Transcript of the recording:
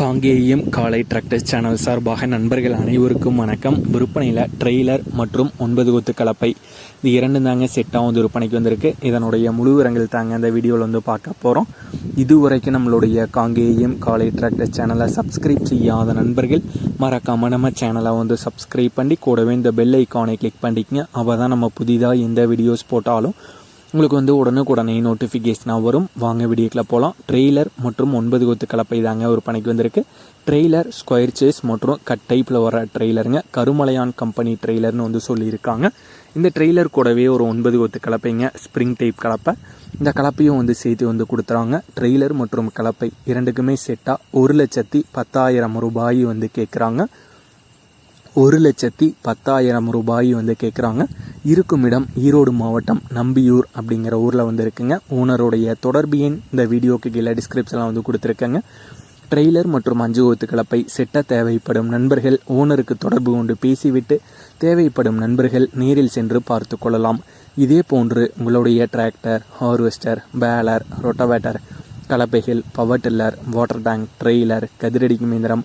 காங்கேயம் காலை tractors channel சார்பாக நண்பர்கள் அனைவருக்கும் வணக்கம். விற்பனையில் ட்ரெய்லர் மற்றும் ஒன்பது கொத்து கலப்பை. இது இரண்டு தாங்க செட்டாக வந்து விற்பனைக்கு வந்திருக்கு. இதனுடைய முழு விவரங்கள் தாங்க இந்த வீடியோவில் வந்து பார்க்க போகிறோம் இதுவரைக்கும் நம்மளுடைய காங்கேயம் காலை டிராக்டர்ஸ் சேனலை சப்ஸ்கிரைப் செய்யாத நண்பர்கள் மறக்காம நம்ம சேனலை வந்து சப்ஸ்கிரைப் பண்ணி கூடவே இந்த பெல் ஐக்கானை கிளிக் பண்ணிக்கங்க. அப்போ தான் நம்ம புதிதாக எந்த வீடியோஸ் போட்டாலும் உங்களுக்கு வந்து உடனுக்குடனே நோட்டிஃபிகேஷனாக வரும். வாங்க வீடியோக்கில் போகலாம் ட்ரெய்லர் மற்றும் ஒன்பது கொத்து கலப்பை தாங்க ஒரு பணிக்கு வந்திருக்கு. ட்ரெய்லர் ஸ்கொயர் சேஸ் மற்றும் கட் டைப்பில் வர ட்ரெய்லருங்க கருமலையான் கம்பெனி ட்ரெய்லர்னு வந்து சொல்லியிருக்காங்க. இந்த ட்ரெய்லர் கூடவே ஒரு ஒன்பது கொத்து கலப்பைங்க ஸ்ப்ரிங் டைப் கலப்பை. இந்த கலப்பையும் வந்து சேர்த்து வந்து கொடுத்துறாங்க. ட்ரெய்லர் மற்றும் கலப்பை இரண்டுக்குமே செட்டாக ஒரு லட்சத்தி பத்தாயிரம் ரூபாய் வந்து கேட்குறாங்க ஒரு லட்சத்தி பத்தாயிரம் ரூபாய் வந்து கேட்குறாங்க இருக்கும் இடம் ஈரோடு மாவட்டம் நம்பியூர் அப்படிங்கிற ஊரில் வந்து இருக்குங்க. ஓனருடைய தொடர்பு எண் இந்த வீடியோக்கு கீழே டிஸ்கிரிப்ஷனில் வந்து கொடுத்துருக்கேங்க. ட்ரெய்லர் மற்றும் அஞ்சு ஒத்து கலப்பை செட்ட தேவைப்படும் நண்பர்கள் ஓனருக்கு தொடர்பு கொண்டு பேசிவிட்டு தேவைப்படும் நண்பர்கள் நேரில் சென்று பார்த்து கொள்ளலாம். இதே போன்று உங்களுடைய tractor harvester baler rotavator கலப்பைகள் power tiller water tank trailer கதிரடிக்கும் இயந்திரம்